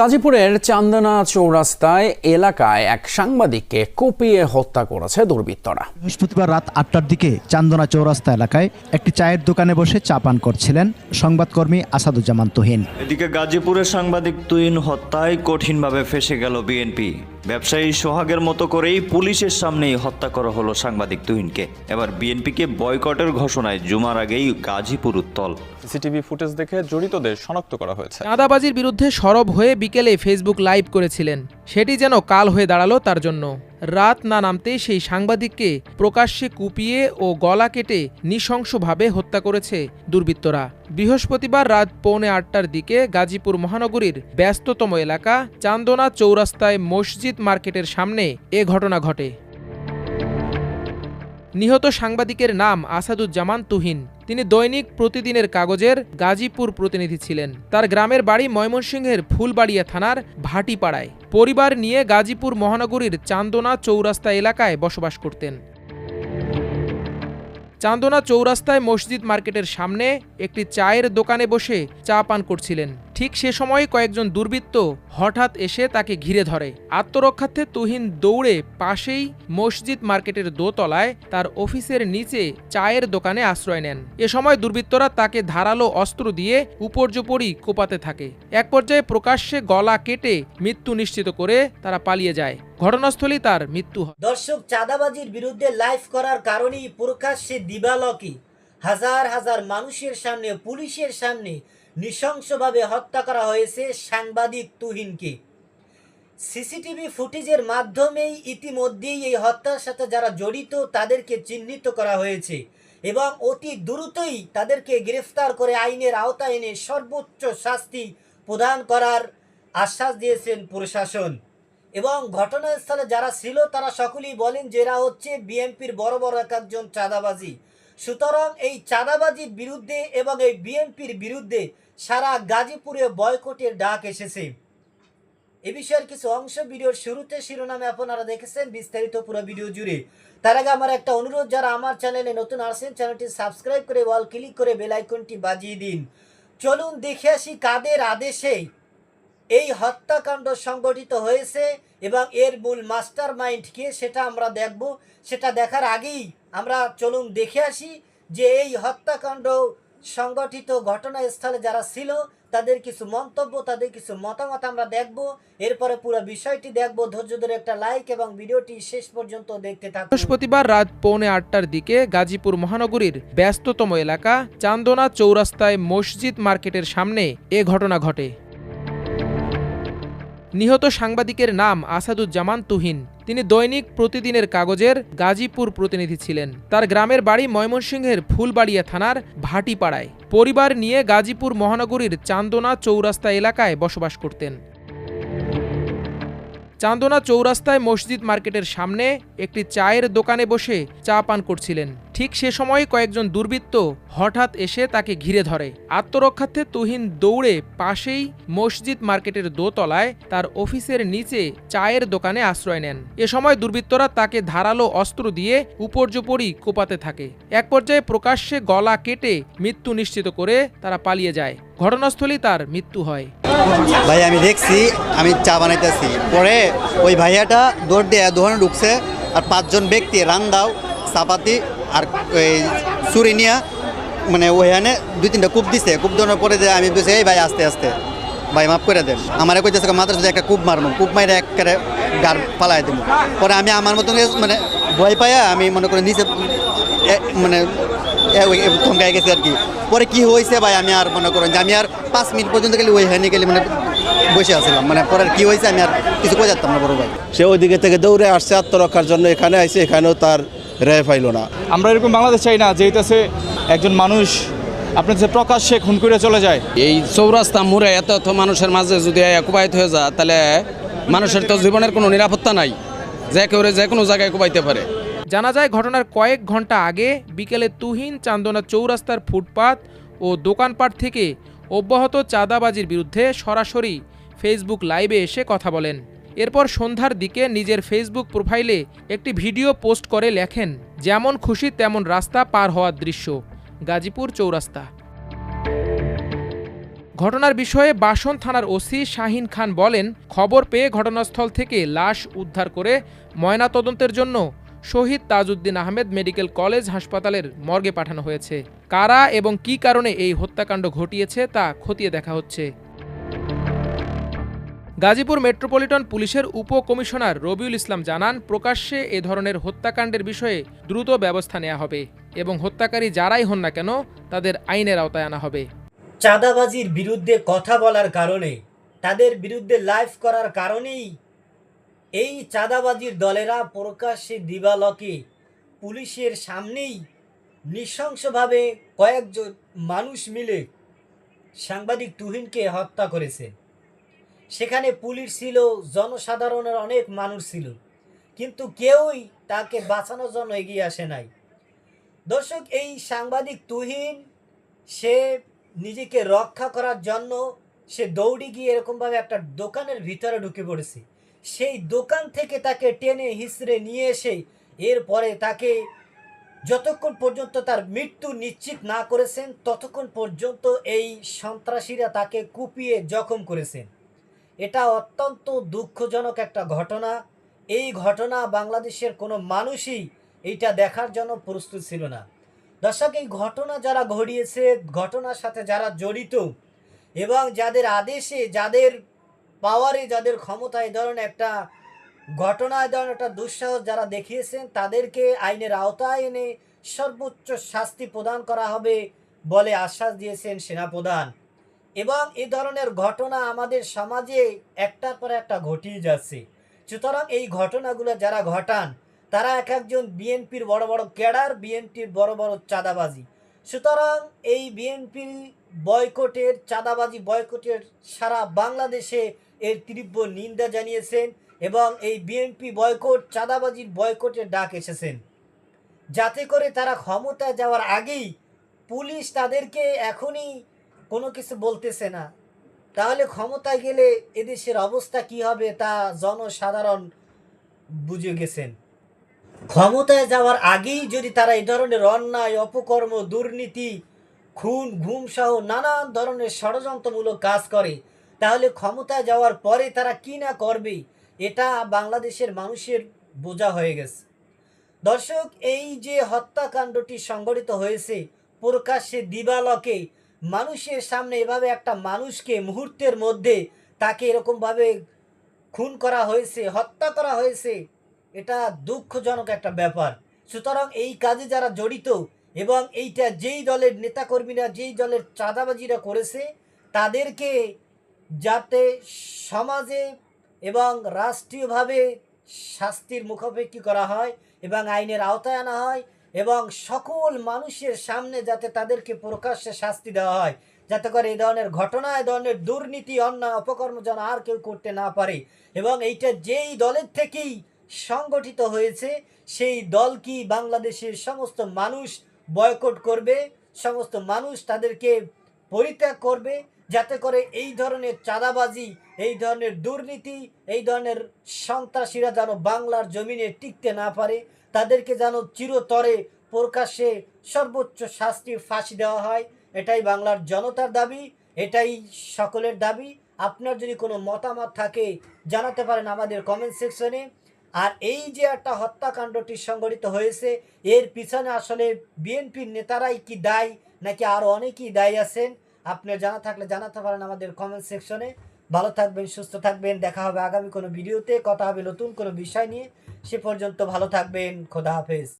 গাজীপুরের চান্দনা চৌরাস্তায় এলাকায় এক সাংবাদিককে কুপিয়ে হত্যা করেছে দুর্বৃত্তরা। বৃহস্পতিবার রাত আটটার দিকে চান্দনা চৌরাস্তা এলাকায় একটি চায়ের দোকানে বসে চা পান করছিলেন সংবাদকর্মী আসাদুজ্জামান তুহিন। এদিকে গাজীপুরের সাংবাদিক তুইন হত্যায় কঠিনভাবে ফেসে গেল বিএনপি। ব্যবসায়ী সোহাগের মতো করেই পুলিশের সামনেই হত্যা করা হলো সাংবাদিক তুহিনকে। এবার বিএনপিকে বয়কটের ঘোষণায় জুমার আগেই গাজীপুর উত্তল। সিসিটিভি ফুটেজ দেখে জড়িতদের শনাক্ত করা হয়েছে। চাঁদাবাজির বিরুদ্ধে সরব হয়ে বিকেলে ফেসবুক লাইভ করেছিলেন। সেটি যেন কাল হয়ে দাঁড়াল তার জন্য। রাত না নামতেই সেই সাংবাদিককে প্রকাশ্যে কুপিয়ে ও গলা কেটে নৃশংসভাবে হত্যা করেছে দুর্বৃত্তরা। বৃহস্পতিবার রাত পৌনে আটটার দিকে গাজীপুর মহানগরীর ব্যস্ততম এলাকা চান্দনা চৌরাস্তায় মসজিদ মার্কেটের সামনে এ ঘটনা ঘটে। নিহত সাংবাদিকের নাম আসাদুজ্জামান তুহিন। তিনি দৈনিক প্রতিদিনের কাগজের গাজীপুর প্রতিনিধি ছিলেন। তার গ্রামের বাড়ি ময়মনসিংহের ফুলবাড়িয়া থানার ভাটিপাড়ায়। পরিবার নিয়ে গাজীপুর মহানগরীর চান্দনা চৌরাস্তা এলাকায় বসবাস করতেন। চান্দনা চৌরাস্তায় মসজিদ মার্কেটের সামনে একটি চায়ের দোকানে বসে চা পান করছিলেন। ঠিক সে সময় কয়েকজন দুর্বৃত্ত হঠাৎ এসে তাকে ঘিরে ধরে। আত্মরক্ষার্থে তুহিন দৌড়ে পাশেই মসজিদ মার্কেটের দোতলায় তার অফিসের নিচে চায়ের দোকানে আশ্রয় নেন। এ সময় দুর্বৃত্তরা তাকে ধারালো অস্ত্র দিয়ে উপর্যুপরি কোপাতে থাকে। এক পর্যায়ে প্রকাশ্যে গলা কেটে মৃত্যু নিশ্চিত করে তারা পালিয়ে যায়। ঘটনাস্থলেই তার মৃত্যু হয়। দর্শক, চাঁদাবাজির বিরুদ্ধে লাইভ করার কারণেই প্রকাশ্যে দিবালকি। হাজার হাজার মানুষের সামনে, পুলিশের সামনে নৃশংসভাবে হত্যা করা হয়েছে সাংবাদিক তুহিনকে। সিসিটিভি ফুটেজের মাধ্যমেই ইতিমধ্যেই এই হত্যার সাথে যারা জড়িত, তাদেরকে চিহ্নিত করা হয়েছে এবং অতি দ্রুতই তাদেরকে গ্রেফতার করে আইনের আওতায় এনে সর্বোচ্চ শাস্তি প্রদান করার আশ্বাস দিয়েছেন প্রশাসন। এবং ঘটনাস্থলে যারা ছিল, তারা সকলেই বলেন যে এরা হচ্ছে বিএনপির বড় বড় এক একজন চাঁদাবাজি। সুতরাং এই চাঁদাবাজির বিরুদ্ধে এবং এই বিএনপির বিরুদ্ধে সারা গাজীপুরে বয়কটের ডাক এসেছে। এ বিষয়ের কিছু অংশ ভিডিওর শুরুতে শিরোনামে আপনারা দেখেছেন, বিস্তারিত পুরো ভিডিও জুড়ে। তার আগে আমার একটা অনুরোধ, যারা আমার চ্যানেলে নতুন আসেন চ্যানেলটি সাবস্ক্রাইব করে ওয়াল ক্লিক করে বেল আইকনটি বাজিয়ে দিন। চলুন দেখে আসি কাদের আদেশে এই হত্যাকাণ্ড সংগঠিত হয়েছে এবং এর মূল মাস্টার মাইন্ড কে সেটা আমরা দেখব। সেটা দেখার আগেই আমরা চলুন দেখে আসি যে এই হত্যাকাণ্ড সংগঠিত ঘটনাস্থলে যারা ছিল, তাদের কিছু মন্তব্য, তাদের কিছু মতামত আমরা দেখব। এরপরে পুরো বিষয়টি দেখব। ধৈর্য ধরে একটা লাইক এবং ভিডিওটি শেষ পর্যন্ত দেখতে থাকুন। বৃহস্পতিবার রাত পৌনে আটটার দিকে গাজীপুর মহানগরীর ব্যস্ততম এলাকা চান্দনা চৌরাস্তায় মসজিদ মার্কেটের সামনে এ ঘটনা ঘটে। নিহত সাংবাদিকের নাম আসাদুজ্জামান তুহিন। তিনি দৈনিক প্রতিদিনের কাগজের গাজীপুর প্রতিনিধি ছিলেন। তার গ্রামের বাড়ি ময়মনসিংহের ফুলবাড়িয়া থানার ভাটিপাড়ায়। পরিবার নিয়ে গাজীপুর মহানগরীর চান্দনা চৌরাস্তা এলাকায় বসবাস করতেন। চান্দনা চৌরাস্তায় মসজিদ মার্কেটের সামনে একটি চায়ের দোকানে বসে চা পান করছিলেন। ঠিক সে সময় কয়েকজন দুর্বৃত্ত হঠাৎ এসে তাকে ঘিরে ধরে। আত্মরক্ষার্থে তুহিন দৌড়ে পাশেই মসজিদ মার্কেটের দোতলায় তার অফিসের নিচে চায়ের দোকানে আশ্রয় নেন। এ সময় দুর্বৃত্তরা তাকে ধারালো অস্ত্র দিয়ে উপর্যুপরি কোপাতে থাকে। এক পর্যায়ে প্রকাশ্যে গলা কেটে মৃত্যু নিশ্চিত করে তারা পালিয়ে যায়। ঘটনাস্থলেই তার মৃত্যু হয়। ভাই, আমি দেখছি, আমি চা বানাইতেছি। পরে ওই ভাইয়াটা দৌড় দিয়ে দোকানে ঢুকছে, আর পাঁচজন ব্যক্তি রান্দাও চাপাতি আর ওই চুরি নিয়ে মানে ওইখানে দুই তিনটা কূপ দিছে। কূপ দেওয়ার পরে যে আমি বলছি, এই ভাই, আস্তে আস্তে। ভাই, মাফ করে দেন। আমার কইতেছে মাত্র যদি একটা কূপ মারবো কূপ মাইরে একেবারে গার পালাই দেবো পরে আমি আমার মতন মানে ভয় পাইয়া আমি মনে করি নিচে মানে এ- ওই থমকাই গেছে আর কি। পরে কি হয়েছে ভাই আমি আর মনে করেন যে আমি আর পাঁচ মিনিট পর্যন্ত গেলে ওই হ্যানে গেলে মানে বসে আসলাম মানে পরে কি হয়েছে আমি আর কিছু কই যাতাম না বড় ভাই। সে ওইদিকে থেকে দৌড়ে আসছে আত্মরক্ষার জন্য এখানে আইসে এখানেও তার রেয় পাইল না। আমরা এরকম বাংলাদেশ চাই না যেটাছে একজন মানুষ আপনার যে প্রকাশ্যে খুন করে চলে যায়। এই চৌরাস্তা মোড়ে এত এত মানুষের মাঝে যদি কুবাইত হয়ে যায় তাহলে মানুষের তো জীবনের কোনো নিরাপত্তা নাই। যে কেউ যে কোনো জায়গায় কুবাইতে পারে। জানা যায়, ঘটনার কয়েক ঘণ্টা আগে বিকেলে তুহিন চান্দনা চৌরাস্তার ফুটপাত ও দোকানপাট থেকে অব্যাহত চাঁদাবাজির বিরুদ্ধে সরাসরি ফেসবুক লাইভে এসে কথা বলেন। এরপর সন্ধ্যার দিকে নিজের ফেসবুক প্রোফাইলে একটি ভিডিও পোস্ট করে লেখেন, যেমন খুশি তেমন রাস্তা পার হওয়ার দৃশ্য, গাজীপুর চৌরাস্তা। ঘটনার বিষয়ে বাসন থানার ওসি শাহিন খান বলেন, খবর পেয়ে ঘটনাস্থল থেকে লাশ উদ্ধার করে ময়নাতদন্তের জন্য শহীদ তাজউদ্দিন আহমেদ মেডিকেল কলেজ হাসপাতালের মর্গে পাঠানো হয়েছে। কারা এবং কী কারণে এই হত্যাকাণ্ড ঘটিয়েছে তা খতিয়ে দেখা হচ্ছে। গাজীপুর মেট্রোপলিটন পুলিশের উপ কমিশনার রবিউল ইসলাম জানান, প্রকাশ্যে এ ধরনের হত্যাকাণ্ডের বিষয়ে দ্রুত ব্যবস্থা নেওয়া হবে এবং হত্যাকারী যারাই হন না কেন, তাদের আইনের আওতায় আনা হবে। চাঁদাবাজির বিরুদ্ধে কথা বলার কারণে, তাদের বিরুদ্ধে লাইভ করার কারণেই এই চাঁদাবাজির দলেরা প্রকাশ্যে দিবালকে পুলিশের সামনেই নৃশংসভাবে কয়েকজন মানুষ মিলে সাংবাদিক তুহিনকে হত্যা করেছে। সেখানে পুলিশ ছিল, জনসাধারণের অনেক মানুষ ছিল, কিন্তু কেউই তাকে বাঁচানোর জন্য এগিয়ে আসে নাই। দর্শক, এই সাংবাদিক তুহিন, সে নিজেকে রক্ষা করার জন্য সে দৌড়ে গিয়ে এরকমভাবে একটা দোকানের ভিতরে ঢুকে পড়েছে। সেই দোকান থেকে তাকে টেনে হিসড়ে নিয়ে এসে এরপরে তাকে যতক্ষণ পর্যন্ত তার মৃত্যু নিশ্চিত না করেছেন, ততক্ষণ পর্যন্ত এই সন্ত্রাসীরা তাকে কুপিয়ে জখম করেছেন। এটা অত্যন্ত দুঃখজনক একটা ঘটনা। এই ঘটনা বাংলাদেশের কোনো মানুষই এইটা দেখার জন্য প্রস্তুত ছিল না। দর্শক, এই ঘটনা যারা ঘটিয়েছে, ঘটনার সাথে যারা জড়িত এবং যাদের আদেশে, যাদের পাওয়ারে যাদের ক্ষমতা, এই ধরনের একটা ঘটনা, এই ধরনের একটা দুঃসাহস যারা দেখিয়েছেন, তাদেরকে আইনের আওতায় এনে সর্বোচ্চ শাস্তি প্রদান করা হবে বলে আশ্বাস দিয়েছেন সেনাপ্রধান। এবং এই ধরনের ঘটনা আমাদের সমাজে একটার পর একটা ঘটিয়ে যাচ্ছে। সুতরাং এই ঘটনাগুলো যারা ঘটান, তারা এক একজন বিএনপির বড় বড় ক্যাডার, বিএনপির বড় বড় চাঁদাবাজি। সুতরাং এই বিএনপি বয়কটের, চাঁদাবাজি বয়কটের সারা বাংলাদেশে এর তীব্র নিন্দা জানিয়েছেন এবং এই বিএনপি বয়কট, চাঁদাবাজির বয়কটের ডাক এসেছেন। যাতে করে তারা ক্ষমতায় যাওয়ার আগেই পুলিশ তাদেরকে এখনই কোনো কিছু বলতেছে না। তাহলে ক্ষমতায় গেলে এদেশের অবস্থা কি হবে তা জনসাধারণ বুঝে গেছেন। ক্ষমতায় যাওয়ার আগেই যদি তারা এই ধরনের অন্যায়, অপকর্ম, দুর্নীতি, খুন ঘুম সহ নানান ধরনের ষড়যন্ত্রমূলক কাজ করে, তাহলে ক্ষমতায় যাওয়ার পরে তারা কি না করবে, এটা বাংলাদেশের মানুষের বোঝা হয়ে গেছে। দর্শক, এই যে হত্যাকাণ্ডটি সংঘটিত হয়েছে, প্রকাশ্যে দিবালকে মানুষের সামনে এভাবে একটা মানুষকে মুহূর্তের মধ্যে তাকে এরকমভাবে খুন করা হয়েছে, হত্যা করা হয়েছে এটা দুঃখজনক একটা ব্যাপার। সুতরাং এই কাজে যারা জড়িত এবং এইটা যেই দলের নেতাকর্মীরা, যেই দলের চাঁদাবাজিরা করেছে, তাদেরকে যাতে সমাজে এবং রাষ্ট্রীয়ভাবে শাস্তির মুখাপেক্ষি করা হয় এবং আইনের আওতায় আনা হয় এবং সকল মানুষের সামনে যাতে তাদেরকে প্রকাশ্যে শাস্তি দেওয়া হয়, যাতে করে এই ধরনের ঘটনা, এই ধরনের দুর্নীতি, অন্যায়, অপকর্ম যেন আর কেউ করতে না পারে। এবং এইটা যেই দলের থেকেই সংগঠিত হয়েছে, সেই দল কি বাংলাদেশের সমস্ত মানুষ বয়কট করবে? সমস্ত মানুষ তাদেরকে পরিত্যাগ করবে? যাতে করে এই ধরনের চাঁদাবাজি, এই ধরনের দুর্নীতি, এই ধরনের সন্ত্রাসীরা যেন বাংলার জমিনে টিকতে না পারে, তাদেরকে যেন চিরতরে প্রকাশ্যে সর্বোচ্চ শাস্তি ফাঁসি দেওয়া হয়, এটাই বাংলার জনতার দাবি, এটাই সকলের দাবি। আপনার যদি কোনো মতামত থাকে, জানাতে পারেন আমাদের কমেন্ট সেকশনে আর এই যে একটা হত্যাকাণ্ডটি সংগঠিত হয়েছে, এর পিছনে আসলে বিএনপির নেতারাই কি দায়ী, নাকি আরও অনেকেই দায়ী আছেন? আপনি জানা থাকলে জানাতে পারেন আমাদের কমেন্ট সেকশনে ভালো থাকবেন, সুস্থ থাকবেন, দেখা হবে আগামী কোনো ভিডিওতে কথা হবে নতুন কোনো বিষয় নিয়ে। সে পর্যন্ত ভালো থাকবেন, খোদা হাফেজ।